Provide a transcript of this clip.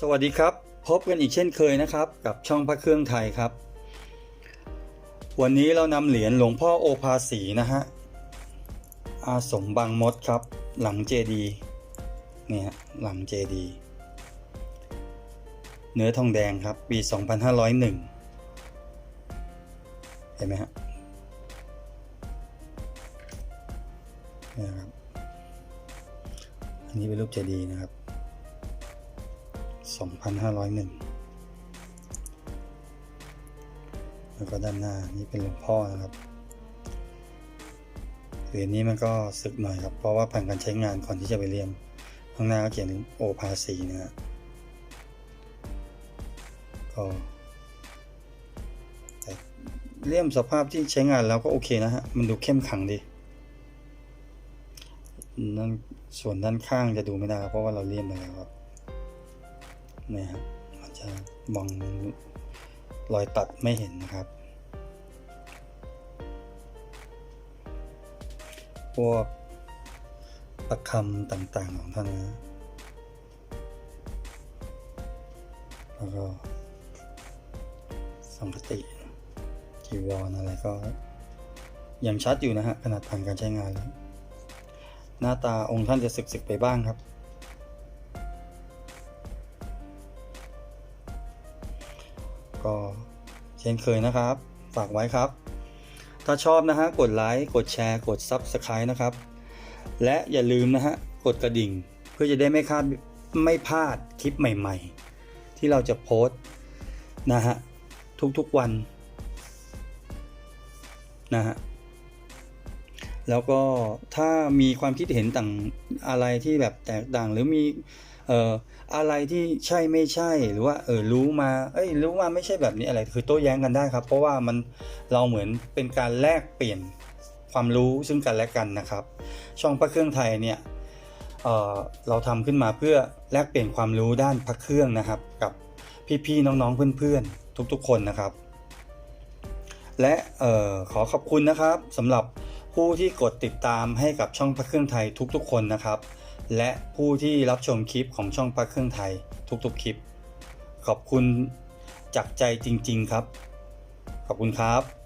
สวัสดีครับ พบกันอีกเช่นเคยนะครับ กับช่องพระเครื่องไทยครับ วันนี้เรานำเหรียญหลวงพ่อโอภาสีนะฮะอาสมบางมดครับ หลังเจดีเนี่ยหลังเจดีเนื้อทองแดงครับ ปี 2501 เห็นไหมฮะนี่ครับอันนี้เป็นรูปเจดีนะครับ 2501 แล้วก็ด้านหน้านี่เป็นหลวงพ่อนะครับเหรียญนี้มันก็สึกหน่อยครับ เพราะว่าผ่านการใช้งานก่อนที่จะไปเรียม ข้างหน้าก็เขียนโอภาสีนะฮะก็แต่เลี่ยมสภาพที่ใช้งานแล้วก็โอเคนะฮะ มันดูเข้มขังดีนั่นส่วนด้านข้างจะดูไม่ได้เพราะว่าเราเลี่ยมไปแล้วครับ นี่ยครับมันจะมองรอยตัดไม่เห็นนะครับ พวกประคำต่างๆของท่านนะแล้วก็สังคติจีวรออะไรก็ ยังชัดอยู่นะฮะขนาดผ่านการใช้งานแล้วหน้าตาองค์ท่านจะสึกๆไปบ้างครับ ก็เช่นเคยนะครับ ฝากไว้ครับ ถ้าชอบนะฮะกดไลค์กดแชร์กด Subscribe นะครับ และอย่าลืมนะฮะกดกระดิ่งเพื่อจะได้ไม่คาดไม่พลาดคลิปใหม่ๆ ที่เราจะโพสต์นะฮะทุกๆวันนะฮะแล้วก็ถ้ามีความคิดเห็นต่างอะไรที่แบบแตกต่างหรือมี เอ่ออะไรที่ใช่ไม่ใช่หรือว่าเออรู้มาเอ้ยรู้มาไม่ใช่แบบนี้อะไรคือโต้แย้งกันได้ครับ เพราะว่ามันเราเหมือนเป็นการแลกเปลี่ยนความรู้ซึ่งกันและกันนะครับ ช่องพระเครื่องไทยเนี่ยเอ่อเราทำขึ้นมาเพื่อแลกเปลี่ยนความรู้ด้านพระเครื่องนะครับ กับพี่ๆน้องๆเพื่อนๆ ทุกๆคนนะครับ และเอ่อขอขอบคุณนะครับสำหรับ ผู้ที่กดติดตามให้กับช่องพระเครื่องไทยทุกๆ คนนะครับ และผู้ที่รับชมคลิปของช่องพระเครื่องไทยทุกๆ คลิป ขอบคุณจากใจจริง ๆ ครับ ขอบคุณครับ